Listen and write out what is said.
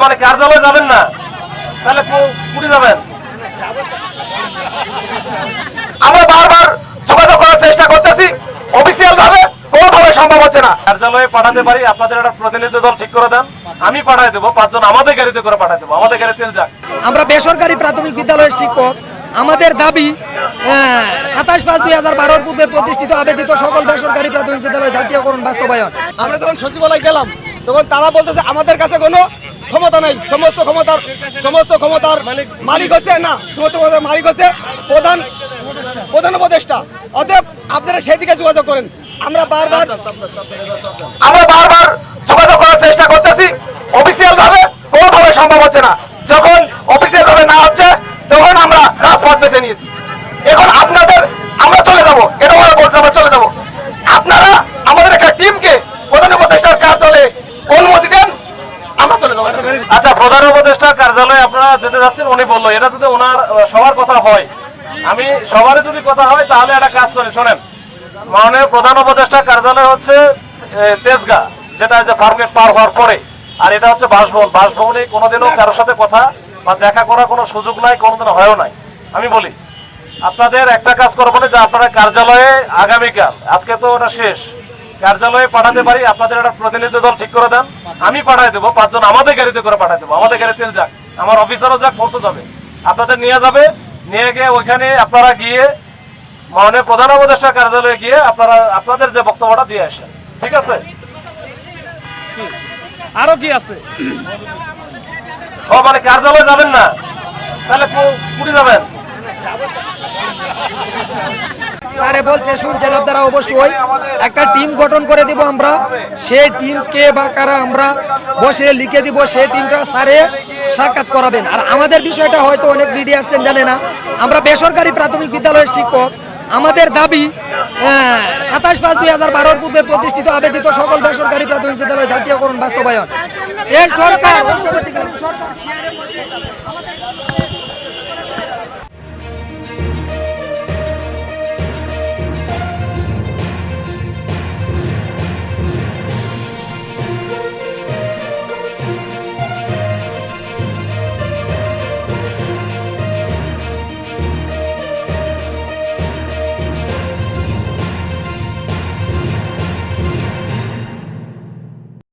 মানে কার্যালয়ে যাবেন না? তাহলে কো- কুড়ি যাবেন। আমরা বারবার যোগাযোগ করার চেষ্টা করতেছি। অফিসিয়াল ভাবে সম্ভব হচ্ছে না। কার্যালয়ে পাঠাতে পারি, আপনাদের একটা প্রতিনিধি দল ঠিক করে দেন। আমি পাঠাই দেবো, পাঁচজন আমাদের গাড়িতে করে পাঠাই দেবো। আমাদের গাড়িতে যাক। আমরা বেসরকারি প্রাথমিক বিদ্যালয়ের শিক্ষক। আমাদের দাবি সাতাশ পাঁচ দুই হাজার বারোর পূর্বে প্রতিষ্ঠিত, আবেদিত সকল বেসরকারি প্রাথমিক বিদ্যালয় জাতীয়করণ বাস্তবায়ন। আমরা যখন সচিবালয় গেলাম, তখন তারা বলতেছে, আমাদের কাছে কোনো ক্ষমতা নাই সমস্ত ক্ষমতার সমস্ত ক্ষমতার মালিক হচ্ছে না সমস্ত ক্ষমতার মালিক হচ্ছে প্রধান প্রধান উপদেষ্টা। অতএব আপনারা সেদিকে যোগাযোগ করেন। আমরা বারবার আমরা বারবার যোগাযোগ করার চেষ্টা করতেছি। অফিসিয়াল ভাবে কোনোভাবে সম্ভব হচ্ছে না। যখন অফিসিয়াল ভাবে না হচ্ছে তখন আমরা রাজপথ বেছে নিয়েছি। এখন আপনাদের আমরা চলে যাব এটা ওরা বলছে আমরা চলে যাব আপনারা আমাদের একটা টিমকে প্রধান উপদেষ্টার কার্যালয়ে অনুমতি দেন আমরা চলে যাব আচ্ছা প্রধান উপদেষ্টা কার্যালয়ে আপনারা যেতে যাচ্ছেন, উনি বলল, এটা যদি ওনার সবার কথা হয়, আমি সবারই যদি কথা হয়, তাহলে একটা কাজ করেন, শোনেন। মাননীয় প্রধান উপদেষ্টা কার্যালয় হচ্ছে তেজগাঁ, যেটা যে ফার্মগেট পার হওয়ার পরে। আর এটা হচ্ছে বাসভবন। বাসভবনে কোনোদিনও কারোর সাথে কথা বা দেখা করার কোনো সুযোগ নাই, কোনোদিনও হয়ও নাই। আমি বলি, আপনাদের একটা কাজ করব না যে আপনারা কার্যালয়ে আগামীকাল, আজকে তো ওটা শেষ কার্যালয়ে পাঠাতে পারি, আপনাদের একটা প্রতিনিধি দল ঠিক করে দেন। আমি পাঠাই দেবো, পাঁচজন আমাদের গাড়িতে করে পাঠাই দেবো। আমাদের গাড়িতে যাক, আমার অফিসারও যাক ফোর্সও যাবে। আপনাদের নিয়ে যাবে, নিয়ে গিয়ে ওইখানে আপনারা গিয়ে মাননীয় প্রধান উপদেষ্টা কার্যালয়ে গিয়ে আপনারা, আপনাদের যে বক্তব্যটা দিয়ে আসেন। ঠিক আছে? আরও কি আছে? ও মানে কার্যালয়ে যাবেন না? তাহলে কুড়ি যাবেন। স্যারে বলছে, শুনছেন আপনারা অবশ্যই একটা টিম গঠন করে দিব আমরা। সেই টিম কে বা কারা আমরা বসে লিখে দিব, সেই টিমটা স্যারে সাক্ষাৎ করাবেন। আর আমাদের বিষয়টা হয়তো অনেক মিডিয়া আসছেন, জানে না। আমরা বেসরকারি প্রাথমিক বিদ্যালয়ের শিক্ষক। আমাদের দাবি সাতাশ পাঁচ দুই হাজার বারোর পূর্বে প্রতিষ্ঠিত, আবেদিত সকল বেসরকারি প্রাথমিক বিদ্যালয় জাতীয়করণ বাস্তবায়ন। এই সরকার সরকার